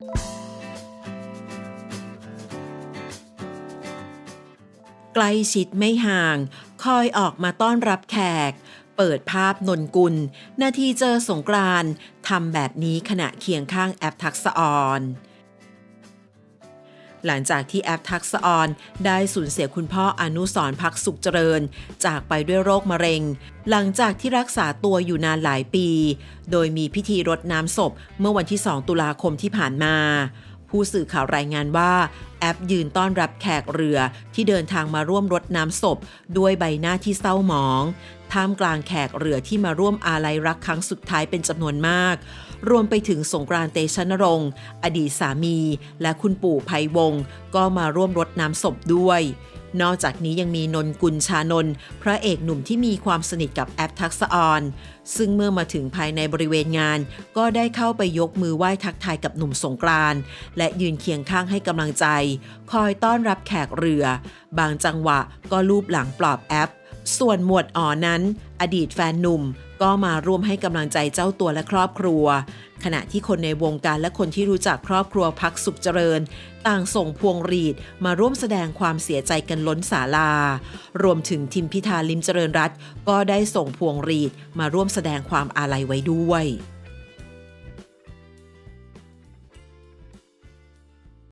ใกล้ชิดไม่ห่าง คอยออกมาต้อนรับแขก เปิดภาพนนกุล นาทีเจอสงกรานต์ทำแบบนี้ขณะเคียงข้างแอปทักษะออน หลังจากที่แอปทักษออนได้สูญเสียคุณพ่ออนุสรณ์พักสุขเจริญ จากไปด้วยโรคมะเร็ง หลังจากที่รักษาตัวอยู่นานหลายปี โดยมีพิธีรดน้ำศพเมื่อวันที่ 2 ตุลาคมที่ผ่านมา ผู้สื่อข่าวรายงานว่าแอปยืนต้อนรับแขกเรือที่เดินทางมาร่วมรดน้ำศพ ด้วยใบหน้าที่เศร้าหมอง ท่ามกลางแขกเรือที่มาร่วมอาลัยรักครั้งสุดท้ายเป็นจำนวนมาก รวมไปถึงสงกรานต์เตชะนรงค์อดีตสามี และคุณปู่ไพวงศ์ก็มาร่วมรดน้ำศพด้วย นอกจากนี้ยังมีนนกุลชานนท์พระเอกหนุ่มที่มีความสนิทกับแอปทักษะออน ซึ่งเมื่อมาถึงภายในบริเวณงาน ก็ได้เข้าไปยกมือไหว้ทักทายกับหนุ่มสงกรานต์และยืนเคียงข้างให้กำลังใจ คอยต้อนรับแขกเรือ บางจังหวะก็ลูบหลังปลอบแอป ส่วนหมวดอ๋อนั้น อดีตแฟนหนุ่มก็มาร่วมให้กำลังใจเจ้าตัวและครอบครัว ขณะที่คนในวงการและคนที่รู้จักครอบครัวพักสุขเจริญ ต่างส่งพวงรีดมาร่วมแสดงความเสียใจกันล้นศาลา รวมถึงทิมพิธาลิมเจริญรัตก็ได้ส่งพวงรีดมาร่วมแสดงความอาลัยไว้ด้วย